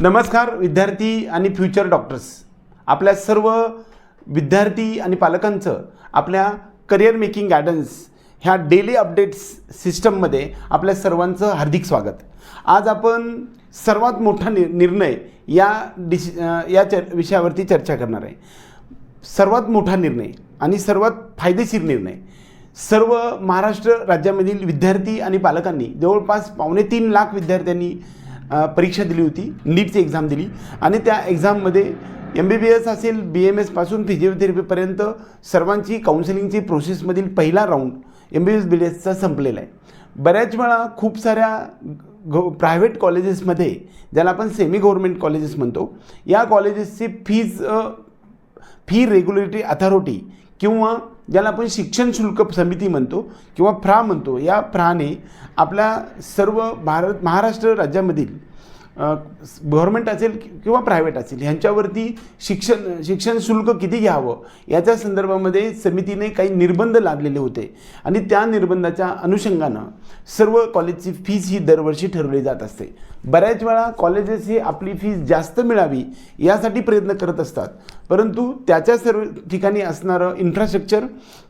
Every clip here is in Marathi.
नमस्कार विद्यार्थी आणि फ्युचर डॉक्टर्स आपल्या सर्व विद्यार्थी आणि पालकांचं आपल्या करिअर मेकिंग गायडन्स ह्या डेली अपडेट्स सिस्टममध्ये आपल्या सर्वांचं हार्दिक स्वागत. आज आपण सर्वात मोठा नि निर्णय या डिश या चर विषयावरती चर्चा करणार आहे. सर्वात मोठा निर्णय आणि सर्वात फायदेशीर निर्णय. सर्व महाराष्ट्र राज्यामधील विद्यार्थी आणि पालकांनी जवळपास पावणे तीन लाख विद्यार्थ्यांनी परीक्षा दिली होती नीटची एक्झाम दिली. आणि त्या एक्झाममध्ये एम बी बी एस असेल बी एम एसपासून फिजिओथेरपीपर्यंत सर्वांची काउन्सिलिंगची प्रोसेसमधील पहिला round M B B S B D एसचा संपलेला आहे. बऱ्याच वेळा खूप साऱ्या ग प्रायव्हेट कॉलेजेसमध्ये ज्याला आपण सेमी गव्हर्मेंट कॉलेजेस म्हणतो या कॉलेजेसची फीज फी रेग्युलेटरी अथॉरिटी किंवा ज्याला आपण शिक्षण शुल्क समिती म्हणतो किंवा फ्रा म्हणतो या फ्राने आपल्या सर्व भारत महाराष्ट्र राज्यामधील गव्हर्मेंट असेल किंवा प्रायव्हेट असेल ह्यांच्यावरती शिक्षण शिक्षण शुल्क किती घ्यावं? याच्या संदर्भामध्ये समितीने काही निर्बंध लादलेले होते. आणि त्या निर्बंधाच्या अनुषंगानं सर्व कॉलेजची फीज ही दरवर्षी ठरवली जात असते. बऱ्याच वेळा कॉलेजेस ही आपली फीज जास्त मिळावी यासाठी प्रयत्न करत असतात. परंतु त्याच्या सर्व ठिकाणी असणारं इन्फ्रास्ट्रक्चर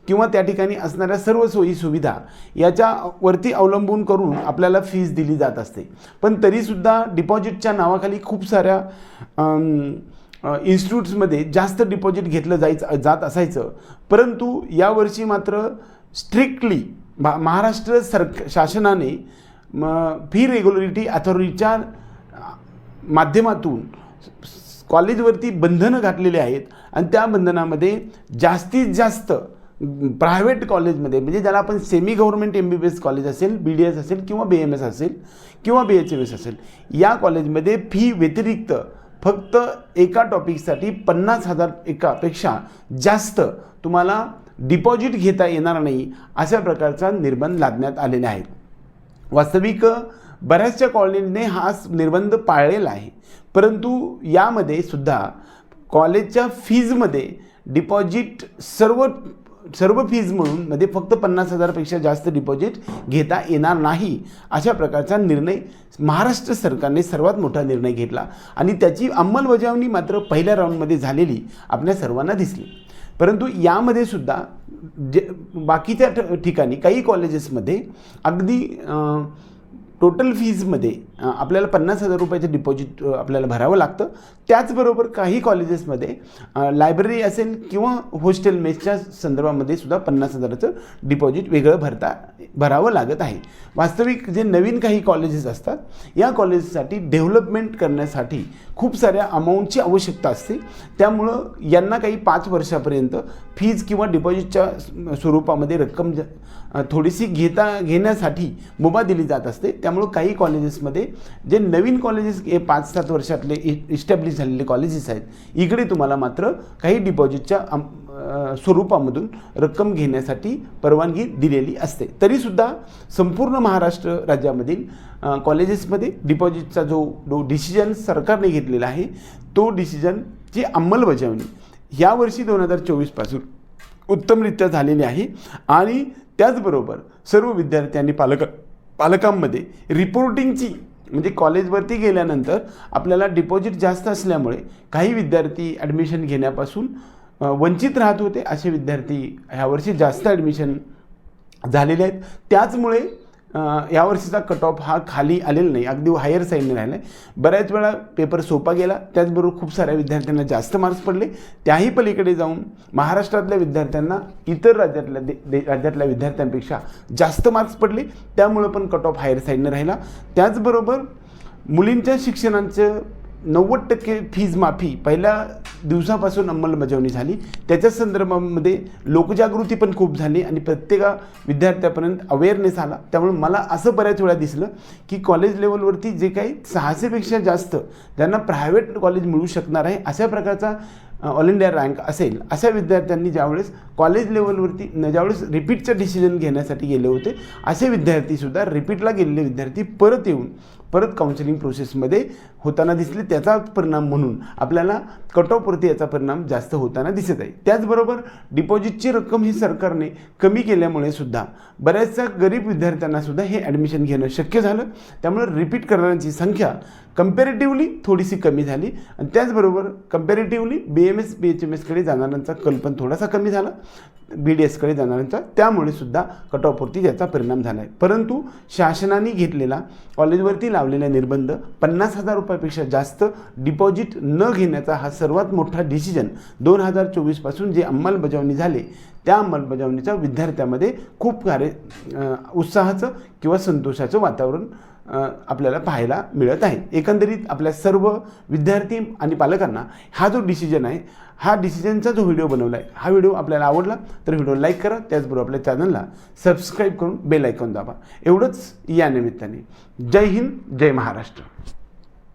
किंवा त्या ठिकाणी असणाऱ्या सर्व सोयी सुविधा याच्यावरती अवलंबून करून आपल्याला फीज दिली जात असते. पण तरीसुद्धा डिपॉझिटच्या नावाखाली खूप साऱ्या इन्स्टिट्यूट्समध्ये जास्त डिपॉझिट घेतलं जायचं जात असायचं. परंतु यावर्षी मात्र स्ट्रिक्टली महाराष्ट्र सर शासनाने मग फी रेग्युलरिटी अथॉरिटीच्या माध्यमातून कॉलेजवरती बंधनं घातलेली आहेत. आणि त्या बंधनामध्ये जास्तीत जास्त प्रायव्हेट कॉलेजमध्ये म्हणजे ज्याला आपण semi government M B B S college असेल बी डी एस असेल किंवा बी एम एस असेल किंवा बी एच एम एस असेल या कॉलेजमध्ये फी व्यतिरिक्त फक्त एका टॉपिकसाठी पन्नास हजार एकापेक्षा जास्त तुम्हाला डिपॉझिट घेता येणार नाही अशा प्रकारचा निर्बंध लादण्यात आलेले आहेत. वास्तविक बऱ्याचशा कॉलनीने हा निर्बंध पाळलेला आहे. परंतु यामध्ये सुद्धा कॉलेजच्या फीजमध्ये डिपॉझिट सर्व सर्व फीज म्हणून मध्ये फक्त पन्नास हजारपेक्षा जास्त डिपॉझिट घेता येणार नाही अशा प्रकारचा निर्णय महाराष्ट्र सरकारने सर्वात मोठा निर्णय घेतला आणि त्याची अंमलबजावणी मात्र पहिल्या राऊंडमध्ये झालेली आपल्या सर्वांना दिसली. परंतु यामध्ये सुद्धा जे बाकीच्या ठ- ठिकाणी काही कॉलेजेसमध्ये अगदी टोटल फीजमध्ये आपल्याला पन्नास हजार रुपयाचं डिपॉझिट आपल्याला भरावं लागतं. त्याचबरोबर काही कॉलेजेसमध्ये लायब्ररी असेल किंवा हॉस्टेल मेसच्या संदर्भामध्ये सुद्धा पन्नास हजाराचं डिपॉझिट वेगळं भरता भरावं लागत आहे. वास्तविक जे नवीन काही कॉलेजेस असतात या कॉलेजेससाठी डेव्हलपमेंट करण्यासाठी खूप साऱ्या अमाऊंटची आवश्यकता असते. त्यामुळं यांना काही पाच वर्षापर्यंत फीज किंवा डिपॉझिटच्या स्वरूपामध्ये रक्कम ज- थोडीशी घेता घेण्यासाठी मुभा दिली जात असते. त्यामुळं काही कॉलेजेसमध्ये जे नवीन कॉलेजेस हे पाच सात वर्षातले इस्टॅब्लिश झालेले कॉलेजेस आहेत इकडे तुम्हाला मात्र काही डिपॉझिटच्या स्वरूपामधून रक्कम घेण्यासाठी परवानगी दिलेली असते. तरीसुद्धा संपूर्ण महाराष्ट्र राज्यामधील कॉलेजेसमध्ये डिपॉझिटचा जो जो डिसिजन सरकारने घेतलेला आहे तो डिसिजनची अंमलबजावणी यावर्षी दोन हजार चोवीसपासून उत्तमरित्या झालेली आहे आणि त्याचबरोबर सर्व विद्यार्थ्यांनी पालक पालकांमध्ये रिपोर्टिंगची म्हणजे कॉलेजवरती गेल्यानंतर आपल्याला डिपॉझिट जास्त असल्यामुळे काही विद्यार्थी ॲडमिशन घेण्यापासून वंचित राहत होते असे विद्यार्थी ह्यावर्षी जास्त ॲडमिशन झालेले आहेत. त्याचमुळे यावर्षीचा कट ऑफ हा खाली आलेला नाही. अगदी हायर साईडने राहिला आहे बऱ्याच वेळा पेपर सोपा गेला. त्याचबरोबर खूप साऱ्या विद्यार्थ्यांना जास्त मार्क्स पडले. त्याही पलीकडे जाऊन महाराष्ट्रातल्या विद्यार्थ्यांना इतर राज्यातल्या दे, दे राज्यातल्या विद्यार्थ्यांपेक्षा जास्त मार्क्स पडले. त्यामुळं पण कट ऑफ हायर साईडने राहिला. त्याचबरोबर मुलींच्या शिक्षणाचं नव्वद टक्के फीज माफी पहिल्या दिवसापासून अंमलबजावणी झाली. त्याच्या संदर्भामध्ये लोकजागृती पण खूप झाली आणि प्रत्येका विद्यार्थ्यापर्यंत अवेअरनेस आला. त्यामुळे मला असं बऱ्याच वेळा दिसलं की कॉलेज लेवलवरती जे काही सहाशेपेक्षा जास्त ज्यांना प्रायव्हेट कॉलेज मिळू शकणार आहे अशा प्रकारचा ऑल इंडिया रँक असेल अशा विद्यार्थ्यांनी ज्यावेळेस कॉलेज लेवलवरती न ज्यावेळेस रिपीटचं डिसिजन घेण्यासाठी गेले होते असे विद्यार्थीसुद्धा रिपीटला गेलेले विद्यार्थी परत येऊन परत काउन्सिलिंग प्रोसेसमध्ये होताना दिसले त्याचा परिणाम म्हणून. आपल्याला कट ऑफवरती याचा परिणाम जास्त होताना दिसत आहे. त्याचबरोबर डिपॉझिटची रक्कम ही सरकारने कमी केल्यामुळे सुद्धा बऱ्याचशा गरीब विद्यार्थ्यांना सुद्धा हे ॲडमिशन घेणं शक्य झालं. त्यामुळे रिपीट करणाऱ्यांची संख्या कम्पॅरेटिव्हली थोडीशी कमी झाली आणि त्याचबरोबर comparatively B M S B H M एसकडे जाणाऱ्यांचा कल पण थोडासा कमी झाला. बी डी एसकडे जाणाऱ्यांचा त्यामुळे सुद्धा कट ऑफवरती याचा परिणाम झाला आहे परंतु शासनाने घेतलेला कॉलेजवरती लावलेला निर्बंध पन्नास हजार रुपयापेक्षा जास्त डिपॉझिट न घेण्याचा हा सर्वात मोठा डिसिजन दोन हजार चोवीसपासून जे अंमलबजावणी झाले त्या अंमलबजावणीचा विद्यार्थ्यामध्ये खूप सारे उत्साहाचं किंवा संतोषाचं वातावरण आपल्याला पाहायला मिळत आहे. एकंदरीत आपल्या सर्व विद्यार्थी आणि पालकांना हा जो डिसिजन आहे हा डिसिजनचा जो व्हिडिओ बनवला आहे हा व्हिडिओ आपल्याला आवडला तर व्हिडिओ लाईक करा. त्याचबरोबर आपल्या चॅनलला सबस्क्राईब करून बेल आयकॉन दाबा. एवढंच या निमित्ताने. जय हिंद जय महाराष्ट्र.